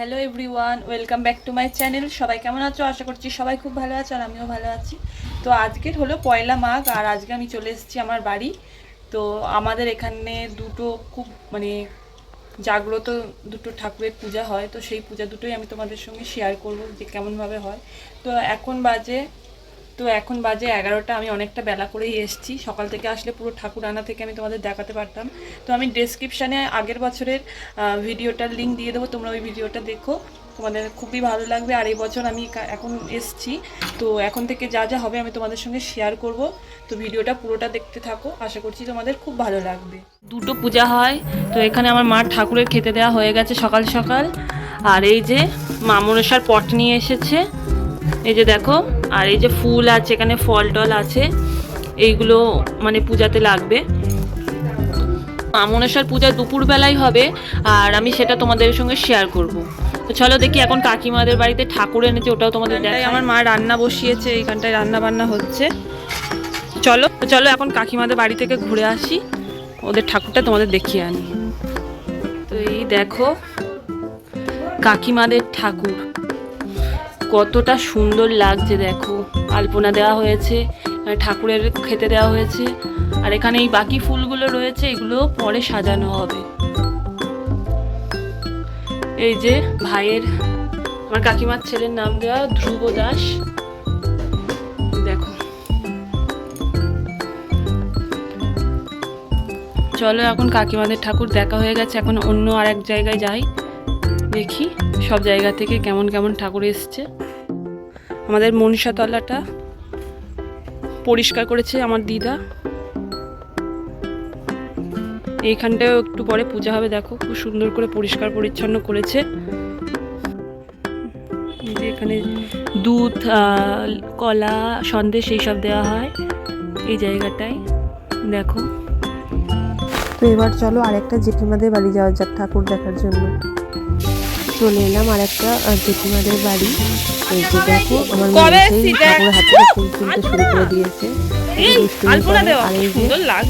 Hello everyone welcome back to my channel সবাই কেমন আছো? আশা করছি সবাই খুব ভালো আছো আর আমিও ভালো আছি। তো আজকের হলো পয়লা মাঘ আর আজকে আমি চলে এসেছি আমার বাড়ি। তো আমাদের এখানে দুটো খুব মানে জাগ্রত দুটো ঠাকুরের পূজা হয়। তো সেই পূজা দুটোই আমি তোমাদের সঙ্গে শেয়ার করব যে কেমনভাবে হয়। তো এখন বাজে তো এখন বাজে এগারোটা, আমি অনেকটা বেলা করেই এসেছি। সকাল থেকে আসলে পুরো ঠাকুর আনা থেকে আমি তোমাদের দেখাতে পারতাম। তো আমি ডেসক্রিপশানে আগের বছরের ভিডিওটার লিঙ্ক দিয়ে দেবো, তোমরা ওই ভিডিওটা দেখো। তোমাদের খুবই ভালো লাগবে। আর এই বছর আমি এখন এসছি। তো এখন থেকে যা যা হবে আমি তোমাদের সঙ্গে শেয়ার করব। তো ভিডিওটা পুরোটা দেখতে থাকো। আশা করছি তোমাদের খুব ভালো লাগবে। দুটো পূজা হয়। তো এখানে আমার মা ঠাকুরের খেতে দেওয়া হয়ে গেছে সকাল সকাল। আর এই যে মা মনসার পট নিয়ে এসেছে। এই যে দেখো আর এই যে ফুল আছে এখানে ফল টল আছে এইগুলো মানে পূজাতে লাগবে। মা মনসার পূজা দুপুরবেলায় হবে আর আমি সেটা তোমাদের সঙ্গে শেয়ার করব। তো চলো দেখি এখন কাকিমাদের বাড়িতে ঠাকুর এনেছে ওটাও তোমাদের দেখাই। আমার মা রান্না বসিয়েছে এইখানটায় রান্না বান্না হচ্ছে। চলো চলো এখন কাকিমাদের বাড়ি থেকে ঘুরে আসি ওদের ঠাকুরটা তোমাদের দেখিয়ে আনি। তো এই দেখো কাকিমাদের ঠাকুর। কতটা সুন্দর লাগছে, দেখো। আলপনা দেওয়া হয়েছে ঠাকুরের খেতে দেওয়া হয়েছে, আর এখানে এই বাকি ফুলগুলো রয়েছে এগুলো পরে সাজানো হবে। এই যে ভাইয়ের, আমার কাকিমার ছেলের নাম দেওয়া ধ্রুব দাস। দেখো। চলো, এখন কাকিমাদের ঠাকুর দেখা হয়ে গেছে, এখন অন্য আর এক জায়গায় যাই। দেখি সব জায়গা থেকে কেমন কেমন ঠাকুর এসছে। আমাদের মনসাতলাটা পরিষ্কার করেছে আমার দিদা। এইখানটাও একটু পরে পূজা হবে, দেখো খুব সুন্দর করে পরিষ্কার পরিচ্ছন্ন করেছে। এখানে দুধ কলা, সন্দেশ এইসব দেওয়া হয় এই জায়গাটায়, দেখো। তো এবার চলো আরেকটা জেঠিমাদের বাড়ি যাওয়া যাক ঠাকুর দেখার জন্য। চলে এলাম আর একটা জেঠিমাদের বাড়ি। এই যে দেখো আমার মেয়ে সেই ঠাকুরের হাতে ফুল তুলতে শুরু করে দিয়েছে।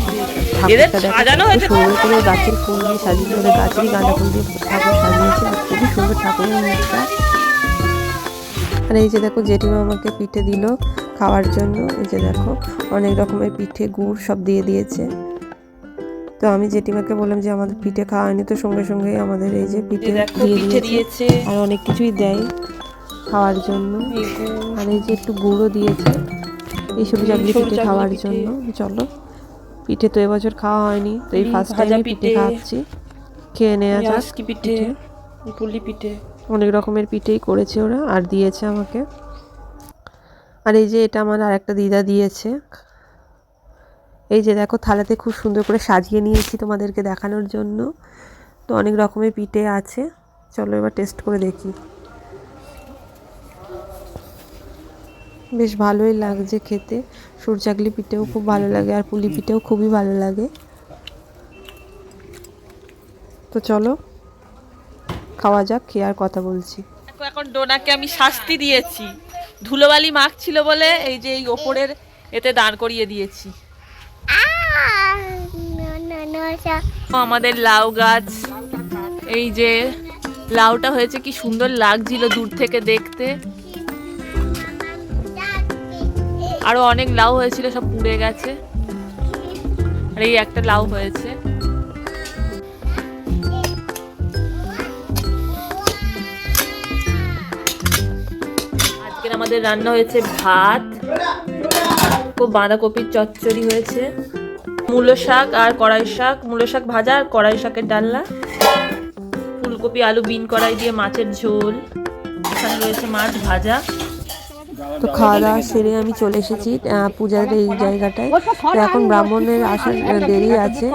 করে। সুন্দর করে গাছের ফুল দিয়ে সাজিয়েছে ওদের গাছেরই গাঁদা ফুল দিয়ে ঠাকুর সাজিয়েছে আর খুবই সুন্দর ঠাকুরের মুখটা আর এই যে দেখো জেঠিমা আমাকে পিঠে দিল খাওয়ার জন্য। এই যে দেখো অনেক রকমের পিঠে গুড় সব দিয়ে দিয়েছে। তো আমি জেঠিমাকে বললাম যে আমাদের পিঠে খাওয়া হয়নি তো সঙ্গে সঙ্গে আমাদের এই যে পিঠে দিয়ে দিয়েছে। আর অনেক কিছুই দেয়। খাওয়ার জন্য। আর এই যে একটু গুঁড়ো দিয়েছে এই সবজি পিঠে খাওয়ার জন্য। চলো পিঠে তো এবছর খাওয়া হয়নি তো এই ফার্স্ট টাইম পিঠে খাচ্ছি। খেয়ে নেওয়া যাক পিঠে পুলি পিঠে। অনেক রকমের পিঠেই করেছে ওরা আর দিয়েছে আমাকে। আর এই যে এটা আমার আর একটা দিদা দিয়েছে। এই যে দেখো থালাতে খুব সুন্দর করে সাজিয়ে নিয়েছি তোমাদেরকে দেখানোর জন্য। তো অনেক রকমের পিঠে আছে। চলো এবার টেস্ট করে দেখি। বেশ ভালোই লাগছে খেতে। সুরচাকলি পিঠেও খুব ভালো লাগে আর পুলি পিঠেও খুবই ভালো লাগে। তো চলো খাওয়া যাক খেয়ে আর কথা বলছি। এখন ডোনাকে আমি শাস্তি দিয়েছি। ধুলোবালি মাখ ছিল বলে এই যে এই ওপরের এতে দাঁড় করিয়ে দিয়েছি। আমাদের লাউ গাছ। এই যে লাউটা হয়েছে কি সুন্দর লাগছিল দূর থেকে দেখতে। আরও অনেক লাউ হয়েছিল, সব পুড়ে গেছে। আর এই একটা লাউ হয়েছে। আজকের আমাদের রান্না হয়েছে ভাত বাঁধাকপির চচ্চড়ি হয়েছে। মূলো শাক আর কড়াই শাক, মূলো শাক ভাজা আর কড়াই শাকের ডালনা। ফুলকপি, আলু, বিন কড়াই দিয়ে মাছের ঝোল। এখানে রয়েছে মাছ ভাজা। তো খাওয়া দাওয়া সেরে আমি চলে এসেছি পূজার এই জায়গাটায়। তো এখন ব্রাহ্মণের আসার দেরি আছে।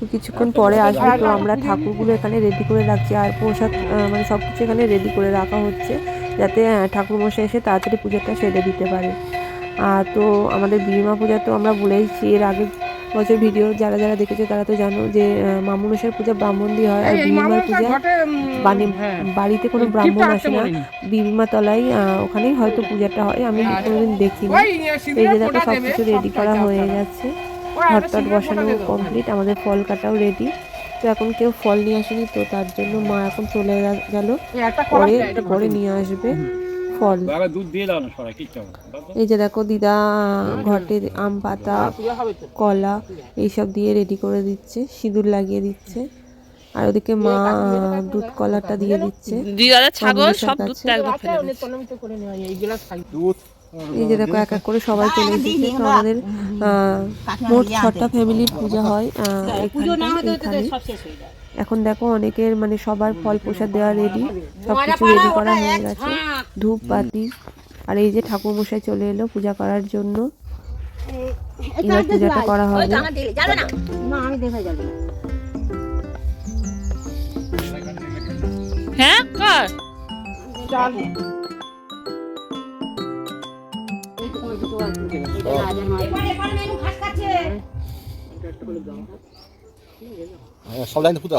তো কিছুক্ষণ পরে আসবে তো আমরা ঠাকুরগুলো এখানে রেডি করে রাখছি, আর প্রসাদ মানে সব কিছু এখানে রেডি করে রাখা হচ্ছে, যাতে ঠাকুর মশাই এসে তাড়াতাড়ি পুজোটা সেরে দিতে পারে। আর তো আমাদের বিমা পূজা তো আমরা বলেইছি, এর আগে বছর ভিডিও যারা যারা দেখেছ তারা তো জানো যে মামুনসার পূজা ব্রাহ্মণ দিয়ে হয় আর বিমার পূজা মানে বাড়িতে কোনো ব্রাহ্মণ আসে না। বিবিমা তলায় আহ, ওখানেই হয়তো পূজাটা হয়। আমি কোনোদিন দেখিনি। এই যে দেখো সব কিছু রেডি করা হয়ে গেছে। ঘট টট বসানো কমপ্লিট আমাদের ফল কাটাও রেডি তো এখন কেউ ফল নিয়ে আসেনি তো তার জন্য মা এখন চলে গেল। পরে একটু পরে নিয়ে আসবে। ফল। এই যে দেখো দিদা ঘটে আম পাতা কলা এইসব দিয়ে রেডি করে দিচ্ছে সিঁদুর লাগিয়ে দিচ্ছে। আর ওদিকে মা দুধ কলাটা দিয়ে দিচ্ছে। ছাগল সব দুধটা একদম ফেলে দিচ্ছে। এই যে দেখো এক এক করে সবাই চলে এসেছে। তো আমাদের আহ, মোট ছটা ফ্যামিলির পূজা হয় এইখানে এখন দেখো অনেকের মানে সবার ফল প্রসাদ দেওয়া রেডি সব কিছু রেডি করা হয়ে গেছে। ধূপ বাতি আর এই যে ঠাকুর মশাই চলে এলো পূজা করার জন্য। এবার পূজাটা করা হবে। হ্যাঁ কর। সব লাইন ফুটো।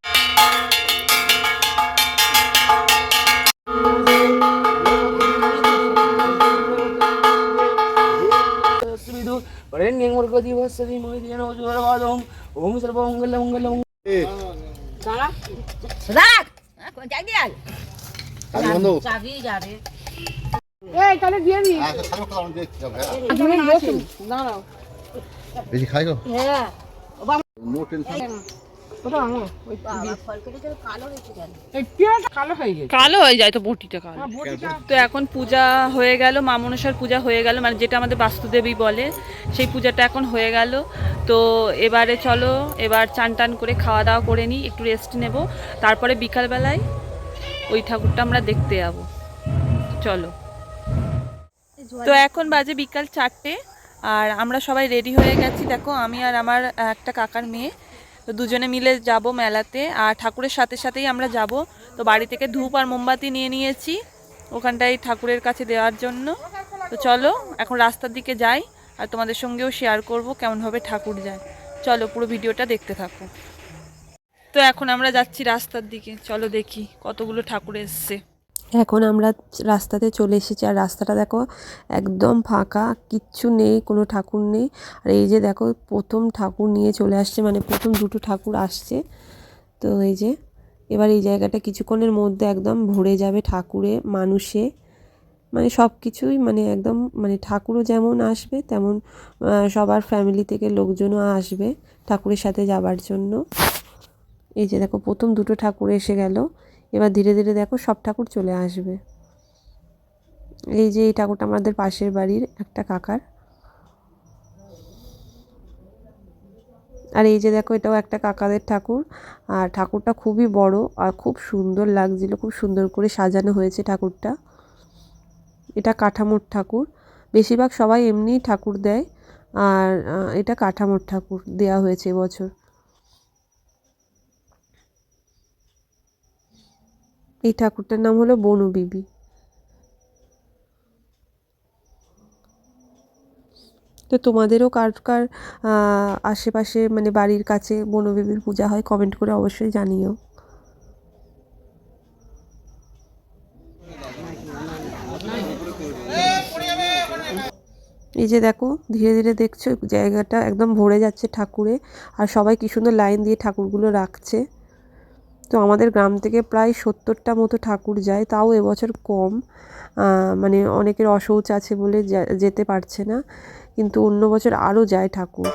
দি হ্যাঁ সে সামনে কথা আমি দেখছি যাবে। হ্যাঁ হ্যাঁ কালো হয়ে গেছে। কালো হয়ে যায় তো বটিটা কালো। তো এখন পূজা হয়ে গেল মা মনসার পূজা হয়ে গেল মানে যেটা আমাদের বাস্তুদেবী বলে সেই পূজাটা এখন হয়ে গেল। তো এবারে চলো এবার চান টান করে খাওয়া দাওয়া করে নিই একটু রেস্ট নেব। তারপরে বিকালবেলায় ওই ঠাকুরটা আমরা দেখতে যাব। চলো। তো এখন বাজে বিকাল চারটে আর আমরা সবাই রেডি হয়ে গেছি। দেখো আমি আর আমার একটা কাকার মেয়ে তো দুজনে মিলে যাব মেলাতে। আর ঠাকুরের সাথে সাথেই আমরা যাব। তো বাড়ি থেকে ধূপ আর মোমবাতি নিয়ে নিয়েছি ওখানটায় ঠাকুরের কাছে দেওয়ার জন্য। তো চলো, এখন রাস্তার দিকে যাই আর তোমাদের সঙ্গেও শেয়ার করব কেমনভাবে ঠাকুর যায়। চলো, পুরো ভিডিওটা দেখতে থাকো। তো এখন আমরা যাচ্ছি রাস্তার দিকে। চলো দেখি কতগুলো ঠাকুর এসছে। এখন আমরা রাস্তাতে চলে এসেছি। আর রাস্তাটা দেখো একদম ফাঁকা, কিচ্ছু নেই, কোনো ঠাকুর নেই। আর এই যে দেখো প্রথম ঠাকুর নিয়ে চলে আসছে মানে প্রথম দুটো ঠাকুর আসছে। তো এই যে, এবার এই জায়গাটা কিছুক্ষণের মধ্যে একদম ভরে যাবে ঠাকুরে, মানুষে। মানে সব কিছুই মানে একদম মানে ঠাকুরও যেমন আসবে, তেমন সবার ফ্যামিলি থেকে লোকজনও আসবে ঠাকুরের সাথে যাবার জন্য। এই যে দেখো প্রথম দুটো ঠাকুর এসে গেল। এবার ধীরে ধীরে দেখো সব ঠাকুর চলে আসবে। এই যে এই ঠাকুরটা আমাদের পাশের বাড়ির একটা কাকার। আর এই যে দেখো এটাও একটা কাকাদের ঠাকুর। আর ঠাকুরটা খুবই বড় আর খুব সুন্দর লাগছিল, খুব সুন্দর করে সাজানো হয়েছে ঠাকুরটা। এটা কাঠামোর ঠাকুর। বেশিরভাগ সবাই এমনিই ঠাকুর দেয়। আর এটা কাঠামোর ঠাকুর দেয়া হয়েছে এবছর। এই ঠাকুরটার নাম হলো বনু বিবি। তো তোমাদেরও কার কার আশেপাশে মানে বাড়ির কাছে বনু বিবির পূজা হয় কমেন্ট করে অবশ্যই জানিও। এই যে দেখো, ধীরে ধীরে দেখছ, জায়গাটা একদম ভরে যাচ্ছে ঠাকুরে। আর সবাই কি সুন্দর লাইন দিয়ে ঠাকুরগুলো রাখছে। তো আমাদের গ্রাম থেকে প্রায় সত্তরটা মতো ঠাকুর যায়, তাও এবছর কম। মানে অনেকের অশৌচ আছে বলে যেতে পারছে না। কিন্তু অন্য বছর আরও যায় ঠাকুর।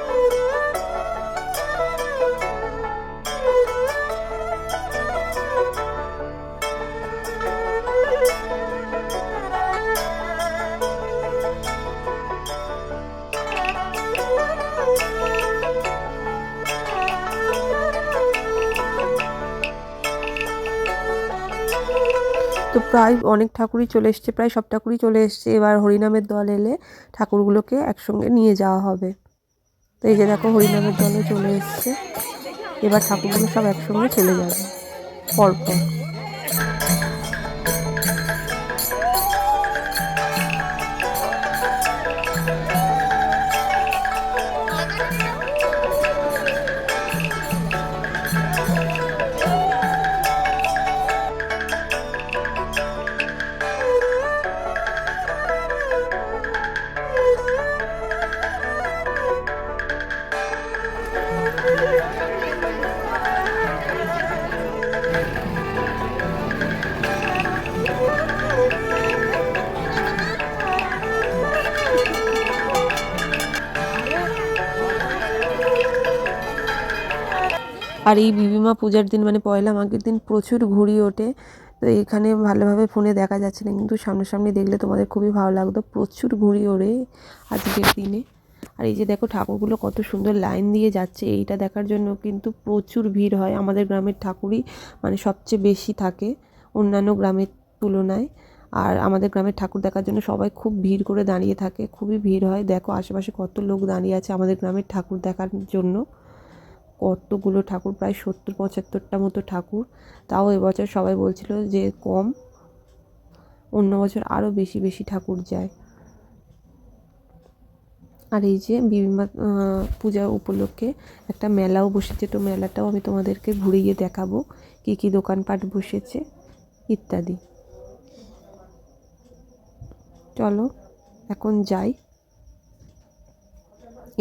তো প্রায় অনেক ঠাকুরই চলে এসছে, প্রায় সব ঠাকুরই চলে এসছে। এবার হরিনামের দল এলে ঠাকুরগুলোকে একসঙ্গে নিয়ে যাওয়া হবে। তো এই যে দেখো হরিনামের দলে চলে এসছে। এবার ঠাকুরগুলো সব একসঙ্গে চলে যাবে। পরপর। আর এই বিবিমা পূজার দিন মানে পয়লা মাঘের দিন প্রচুর ঘুড়ি ওঠে। তো এখানে ভালোভাবে ফোনে দেখা যাচ্ছে না, কিন্তু সামনাসামনি দেখলে তোমাদের খুবই ভালো লাগতো। প্রচুর ঘুড়ি ওড়ে আজকের দিনে। আর এই যে দেখো ঠাকুরগুলো কত সুন্দর লাইন দিয়ে যাচ্ছে, এইটা দেখার জন্য কিন্তু প্রচুর ভিড় হয়। আমাদের গ্রামের ঠাকুরই মানে সবচেয়ে বেশি থাকে অন্যান্য গ্রামের তুলনায়। আর আমাদের গ্রামের ঠাকুর দেখার জন্য সবাই খুব ভিড় করে দাঁড়িয়ে থাকে, খুবই ভিড় হয়। দেখো আশেপাশে কত লোক দাঁড়িয়ে আছে আমাদের গ্রামের ঠাকুর দেখার জন্য। কতগুলো ঠাকুর? প্রায় সত্তর, পঁচাত্তরটা মতো ঠাকুর। তাও এবছর সবাই বলছিল যে কম। অন্য বছর আরও বেশি বেশি ঠাকুর যায়। আর এই যে বিভিন্ন পূজা উপলক্ষে একটা মেলাও বসেছে। তো মেলাটাও আমি তোমাদেরকে ঘুরিয়ে দেখাবো। কী কী দোকানপাট বসেছে, ইত্যাদি। চলো, এখন যাই।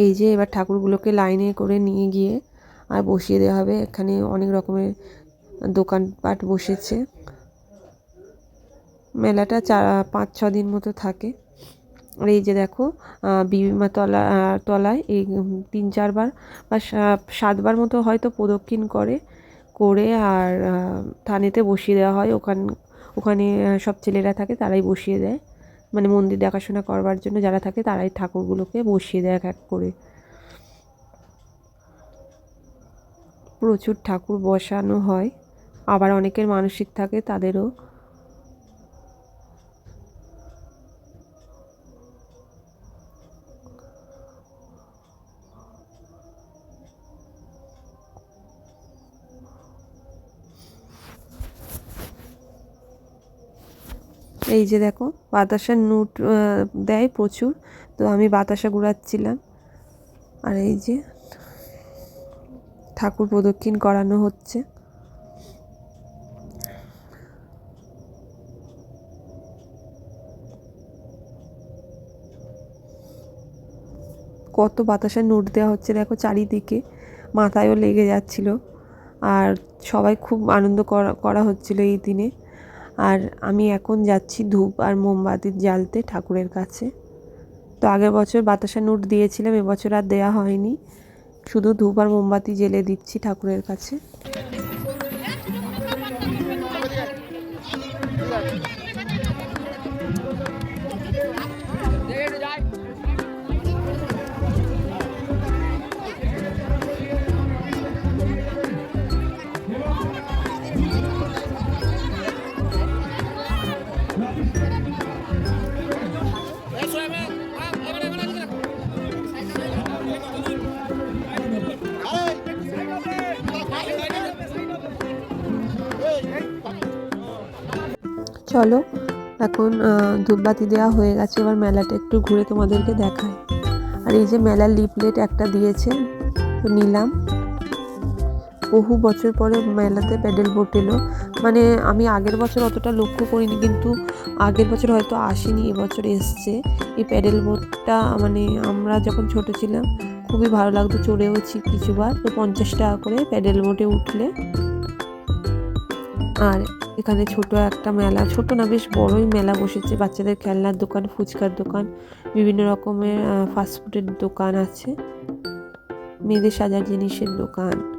এই যে এবার ঠাকুরগুলোকে লাইনে করে নিয়ে গিয়ে আর বসিয়ে দেওয়া হবে। এখানে অনেক রকমের দোকানপাট বসেছে। মেলাটা চার পাঁচ, ছ দিন মতো থাকে। আর এই যে দেখো বিবিমা তলা তলায় এই তিন, চারবার বা সাতবার মতো হয়তো প্রদক্ষিণ করে করে আর থানেতে বসিয়ে দেওয়া হয়। ওখান, ওখানে সব ছেলেরা থাকে তারাই বসিয়ে দেয়। মানে মন্দির দেখাশোনা করবার জন্য যারা থাকে তারাই ঠাকুরগুলোকে বসিয়ে দেয় এক এক করে। প্রচুর ঠাকুর বসানো হয়। আবার অনেকের মানসিক থাকে, তাদেরও। এই যে দেখো, বাতাসার নোট দেয় প্রচুর। তো আমি বাতাসা ঘুরাচ্ছিলাম। আর এই যে ঠাকুর প্রদক্ষিণ করানো হচ্ছে। কত বাতাসার নোট দেওয়া হচ্ছে, দেখো চারিদিকে। মাথায়ও লেগে যাচ্ছিল। আর সবাই খুব আনন্দ করা করা হচ্ছিল এই দিনে। আর আমি এখন যাচ্ছি ধূপ আর মোমবাতির জ্বালতে ঠাকুরের কাছে। তো আগের বছর বাতাসা নোট দিয়েছিলাম, এবছর আর দেয়া হয়নি। শুধু ধূপ আর মোমবাতি জেলে দিচ্ছি ঠাকুরের কাছে। চলো, এখন ধূপবাতি দেওয়া হয়ে গেছে, এবার মেলাটা একটু ঘুরে তোমাদেরকে দেখায় আর এই যে মেলার লিফলেট একটা দিয়েছে, তো নিলাম। বহু বছর পরে মেলাতে প্যাডেল বোট এলো। মানে আমি আগের বছর অতটা লক্ষ্য করিনি, কিন্তু আগের বছর হয়তো আসেনি, এবছর এসছে। এই প্যাডেল বোটটা মানে আমরা যখন ছোট ছিলাম, খুবই ভালো লাগতো, চড়েওছি কিছুবার। তো পঞ্চাশ টাকা করে প্যাডেল বোটে উঠলে। আর এখানে ছোট একটা মেলা, ছোট না, বেশ বড়ই মেলা বসেছে। বাচ্চাদের খেলনার দোকান, ফুচকার দোকান, বিভিন্ন রকমের ফাস্টফুডের দোকান আছে। মেয়েদের সাজার জিনিসের দোকান।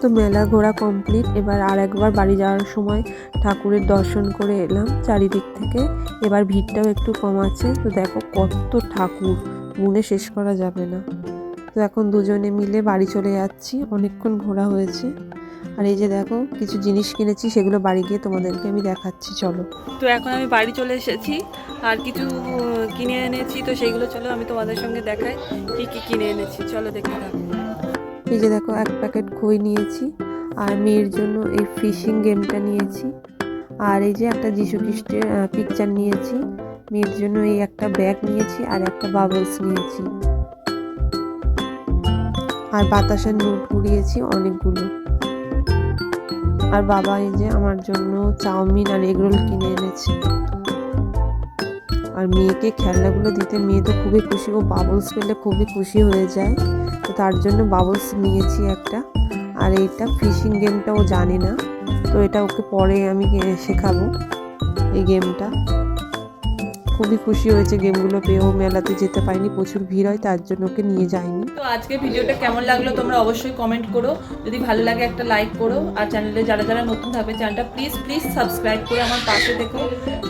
তো মেলা ঘোরা কমপ্লিট এবার আর একবার বাড়ি যাওয়ার সময় ঠাকুরের দর্শন করে এলাম চারিদিক থেকে। এবার ভিড়টাও একটু কম আছে। তো দেখো কত ঠাকুর গুনে শেষ করা যাবে না। তো এখন দুজনে মিলে বাড়ি চলে যাচ্ছি, অনেকক্ষণ ঘোরা হয়েছে। আর এই যে দেখো কিছু জিনিস কিনেছি, সেগুলো বাড়ি গিয়ে তোমাদেরকে আমি দেখাচ্ছি, চলো। তো এখন আমি বাড়ি চলে এসেছি। আর কিছু, কিনে এনেছি, তো সেইগুলো চলো আমি তোমাদের সঙ্গে দেখাই, কি কি কিনে এনেছি। চলো দেখে এই যে দেখো, এক প্যাকেট খই নিয়েছি আর মেয়ের জন্য এই ফিশিং গেমটা নিয়েছি। আর এই যে একটা যিশু খ্রিস্টের পিকচার নিয়েছি। মেয়ের জন্য এই একটা ব্যাগ নিয়েছি আর একটা বাবলস নিয়েছি। আর বাতাসের নোট কুড়িয়েছি অনেকগুলো। আর বাবা এই যে আমার জন্য চাউমিন আর এগরোল কিনে এনেছে। আর মেয়েকে খেলনাগুলো দিতে, মেয়ে তো খুবই খুশি, ও বাবলস পেলে খুবই খুশি হয়ে যায়। তো তার জন্য বাবলস নিয়েছি একটা। আর এইটা ফিশিং গেমটা ও জানে না। তো এটা ওকে পরে আমি শেখাবো এই গেমটা খুবই খুশি হয়েছে গেমগুলো পেয়ে ও মেলাতে যেতে পারেনি, প্রচুর ভিড় হয়, তার জন্য ওকে নিয়ে যায়নি তো আজকে ভিডিওটা কেমন লাগল তোমরা অবশ্যই কমেন্ট করো। যদি ভালো লাগে একটা লাইক করো। আর চ্যানেলে যারা যারা নতুন থাকবে চ্যানেলটা প্লিজ প্লিজ সাবস্ক্রাইব করে আমার পাশে দেখো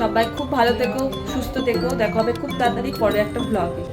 সবাই খুব ভালো থেকো, সুস্থ থেকো। দেখা হবে খুব তাড়াতাড়ি পরে একটা ব্লগে